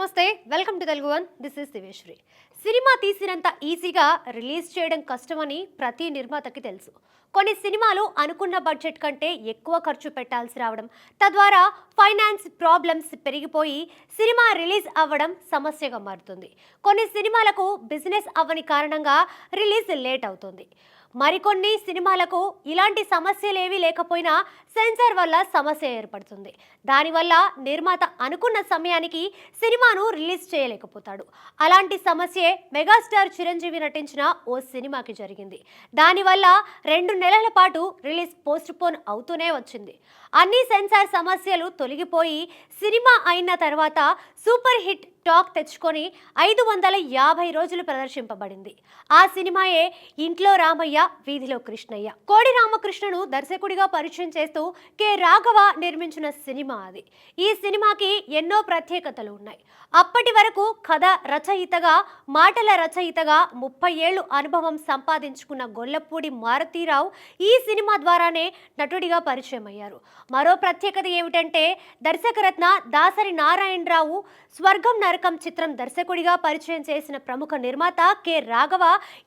నమస్తే welcome to Telugu one. This is దివేశ్వరి సినిమా తీసినంత ఈజీగా రిలీజ్ చేయడం కష్టమని ప్రతి నిర్మాతకి తెలుసు. కొన్ని సినిమాలు అనుకున్న బడ్జెట్ కంటే ఎక్కువ ఖర్చు పెట్టాల్సి రావడం తద్వారా ఫైనాన్స్ ప్రాబ్లమ్స్ పెరిగిపోయి సినిమా రిలీజ్ అవ్వడం సమస్యగా మారుతుంది. కొన్ని సినిమాలకు బిజినెస్ అవ్వని కారణంగా రిలీజ్ లేట్ అవుతుంది. మరికొన్ని సినిమాలకు ఇలాంటి సమస్యలేవి లేకపోయినా సెన్సార్ వల్ల సమస్య ఏర్పడుతుంది. దానివల్ల నిర్మాత అనుకున్న సమయానికి సినిమాను రిలీజ్ చేయలేకపోతాడు. అలాంటి సమస్యే మెగాస్టార్ చిరంజీవి నటించిన ఓ సినిమాకి జరిగింది. దానివల్ల రెండు నెలల పాటు రిలీజ్ పోస్ట్ పోన్ అవుతూనే వచ్చింది. అన్ని సెన్సార్ సమస్యలు తొలగిపోయి సినిమా అయిన తర్వాత సూపర్ హిట్ టాక్ తెచ్చుకొని ఐదు వందల యాభై రోజులు ప్రదర్శింపబడింది. ఆ సినిమాయే ఇంట్లో రామయ్య వీధిలో కృష్ణయ్య. కోడి రామకృష్ణను దర్శకుడిగా పరిచయం చేస్తూ కె. రాఘవ నిర్మించిన సినిమా అది. ఈ సినిమాకి ఎన్నో ప్రత్యేకతలు ఉన్నాయి. అప్పటి వరకు కథ రచయితగా మాటల రచయితగా ముప్పై ఏళ్ళు అనుభవం సంపాదించుకున్న గొల్లపూడి మారుతీరావు ఈ సినిమా ద్వారానే నటుడిగా పరిచయం అయ్యారు మరో ప్రత్యేకత ఏమిటంటే దర్శకరత్న దాసరి నారాయణరావు స్వర్గం నరకం చిత్రం దర్శకుడిగా పరిచయం చేసిన ప్రముఖ నిర్మాత కె రాఘవ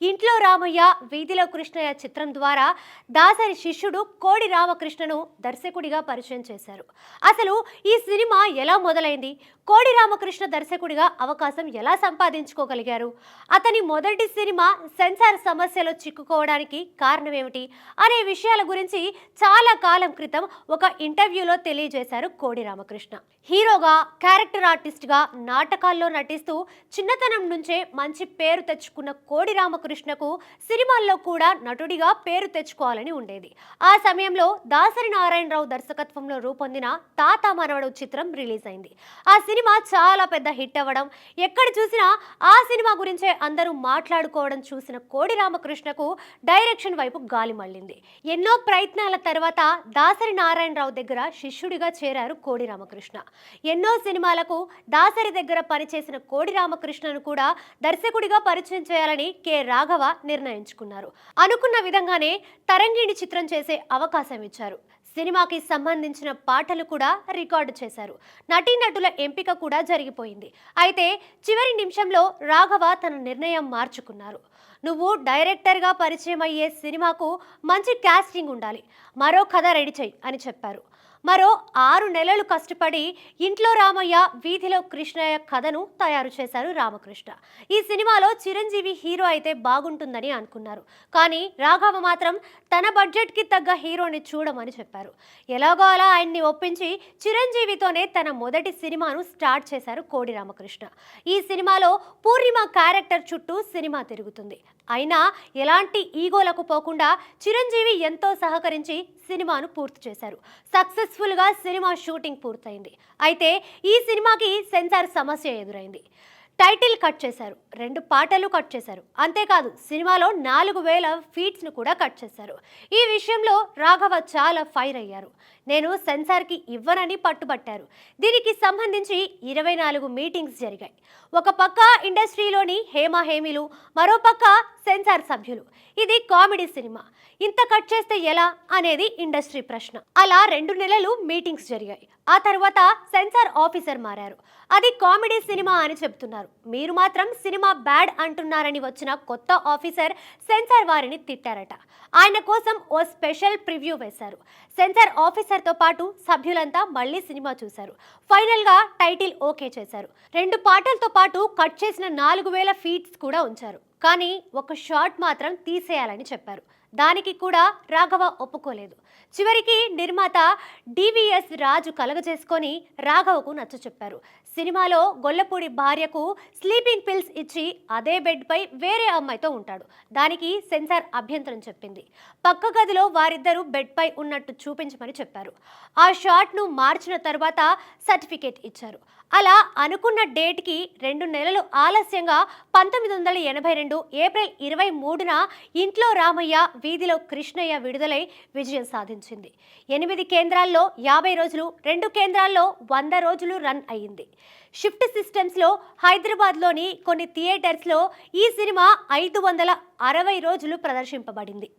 ఇంట్లో రామయ్య వీధిలో కృష్ణయ్య చిత్రం ద్వారా దాసరి శిష్యుడు కోడి రామకృష్ణను దర్శకుడిగా పరిచయం చేశారు. అసలు ఈ సినిమా ఎలా మొదలైంది? కోడి రామకృష్ణ దర్శకుడిగా అవకాశం ఎలా సంపాదించుకోగలిగారు? అతని మొదటి సినిమా సెన్సార్ సమస్యలో చిక్కుకోవడానికి కారణం ఏమిటి అనే విషయాల గురించి చాలా కాలం క్రితం ఒక ఇంటర్వ్యూలో తెలియజేశారు కోడి రామకృష్ణ. హీరోగా క్యారెక్టర్ ఆర్టిస్ట్గా నాటకాల్లో నటిస్తూ చిన్నతనం నుంచే మంచి పేరు తెచ్చుకున్న కోడి రామకృష్ణకు సినిమాల్లో కూడా నటుడిగా పేరు తెచ్చుకోవాలని ఉండేది. ఆ సమయంలో దాసరి నారాయణరావు దర్శకత్వంలో రూపొందిన తాత మనవడు చిత్రం రిలీజ్ అయింది. ఆ సినిమా చాలా పెద్ద హిట్ అవ్వడం ఎక్కడ చూసినా ఆ సినిమా గురించే అందరూ మాట్లాడుకోవడం చూసిన కోడి రామకృష్ణకు డైరెక్షన్ వైపు గాలి మళ్ళింది. ఎన్నో ప్రయత్నాల తర్వాత దాసరి నారాయణరావు దగ్గర శిష్యుడిగా చేరారు కోడి రామకృష్ణ. ఎన్నో సినిమాలకు దాసరి దగ్గర పనిచేసిన కోడి రామకృష్ణను కూడా దర్శకుడిగా పరిచయం చేయాలని కె. రాఘవ నిర్ణయించుకున్నారు. అనుకున్న విధంగానే తరంగిణి చిత్రం చేసే అవకాశం ఇచ్చారు. సినిమాకి సంబంధించిన పాటలు కూడా రికార్డు చేశారు. నటీనటుల ఎంపిక కూడా జరిగిపోయింది. అయితే చివరి నిమిషంలో రాఘవ తన నిర్ణయం మార్చుకున్నారు. నువ్వు డైరెక్టర్గా పరిచయం అయ్యే సినిమాకు మంచి క్యాస్టింగ్ ఉండాలి. మరో కథ రెడీ చేయి అని చెప్పారు. మరో ఆరు నెలలు కష్టపడి ఇంట్లో రామయ్య వీధిలో కృష్ణయ్య కథను తయారు చేశారు రామకృష్ణ. ఈ సినిమాలో చిరంజీవి హీరో అయితే బాగుంటుందని అనుకున్నారు. కానీ రాఘవ మాత్రం తన బడ్జెట్కి తగ్గ హీరోని చూడమని చెప్పారు. ఎలాగో అలా ఆయన్ని ఒప్పించి చిరంజీవితోనే తన మొదటి సినిమాను స్టార్ట్ చేశారు కోడి రామకృష్ణ. ఈ సినిమాలో పూర్ణిమ క్యారెక్టర్ చుట్టూ సినిమా తిరుగుతుంది. అయినా ఎలాంటి ఈగోలకు పోకుండా చిరంజీవి ఎంతో సహకరించి సినిమాను పూర్తి చేశారు. సక్సెస్ఫుల్గా సినిమా షూటింగ్ పూర్తయింది. అయితే ఈ సినిమాకి సెన్సార్ సమస్య ఎదురైంది. టైటిల్ కట్ చేశారు. రెండు పాటలు కట్ చేశారు. అంతేకాదు సినిమాలో నాలుగు వేల ఫీట్స్ను కూడా కట్ చేశారు. ఈ విషయంలో రాఘవ చాలా ఫైర్ అయ్యారు. నేను సెన్సార్కి ఇవ్వనని పట్టుబట్టారు. దీనికి సంబంధించి ఇరవై నాలుగు మీటింగ్స్ జరిగాయి. ఒక పక్క ఇండస్ట్రీలోని హేమ హేమిలు మరో పక్క సెన్సార్ సభ్యులు. ఇది కామెడీ సినిమా. ఇంత కట్ చేస్తే ఎలా? అనేది ఇండస్ట్రీ ప్రశ్న. అలా రెండు నెలలు మీటింగ్స్ జరిగాయి. ఆ తర్వాత సెన్సార్ ఆఫీసర్ మారారు. అది కామెడీ సినిమా అని చెప్తున్నారు. మీరు మాత్రం సినిమా బ్యాడ్ అంటున్నారని వచ్చిన కొత్త ఆఫీసర్ సెన్సార్ వారిని తిట్టారట. ఆయన కోసం ఓ స్పెషల్ ప్రివ్యూ వేశారు. సెన్సార్ ఆఫీసర్తో పాటు సభ్యులంతా మళ్ళీ సినిమా చూశారు. ఫైనల్గా టైటిల్ ఓకే చేశారు. రెండు పాటలతో పాటు కట్ చేసిన నాలుగు వేల ఫీట్స్ కూడా ఉంచారు. కానీ ఒక షాట్ మాత్రం తీసేయాలని చెప్పారు. దానికి కూడా రాఘవ ఒప్పుకోలేదు. చివరికి నిర్మాత డివిఎస్ రాజు కలగజేసుకొని రాఘవకు నచ్చ చెప్పారు. సినిమాలో గొల్లపూడి భార్యకు స్లీపింగ్ పిల్స్ ఇచ్చి అదే బెడ్పై వేరే అమ్మాయితో ఉంటాడు. దానికి సెన్సార్ అభ్యంతరం చెప్పింది. పక్క గదిలో వారిద్దరూ బెడ్పై ఉన్నట్టు చూపించమని చెప్పారు. ఆ షాట్ను మార్చిన తర్వాత సర్టిఫికేట్ ఇచ్చారు. అలా అనుకున్న డేట్కి రెండు నెలలు ఆలస్యంగా పంతొమ్మిది వందల ఎనభై రెండు ఏప్రిల్ ఇరవై మూడున ఇంట్లో రామయ్య వీధిలో కృష్ణయ్య విడుదలై విజయం సాధించింది. ఎనిమిది కేంద్రాల్లో యాభై రోజులు రెండు కేంద్రాల్లో వంద రోజులు రన్ అయ్యింది. షిఫ్ట్ సిస్టమ్స్లో హైదరాబాద్లోని కొన్ని థియేటర్స్లో ఈ సినిమా ఐదు వందల అరవై రోజులు ప్రదర్శింపబడింది.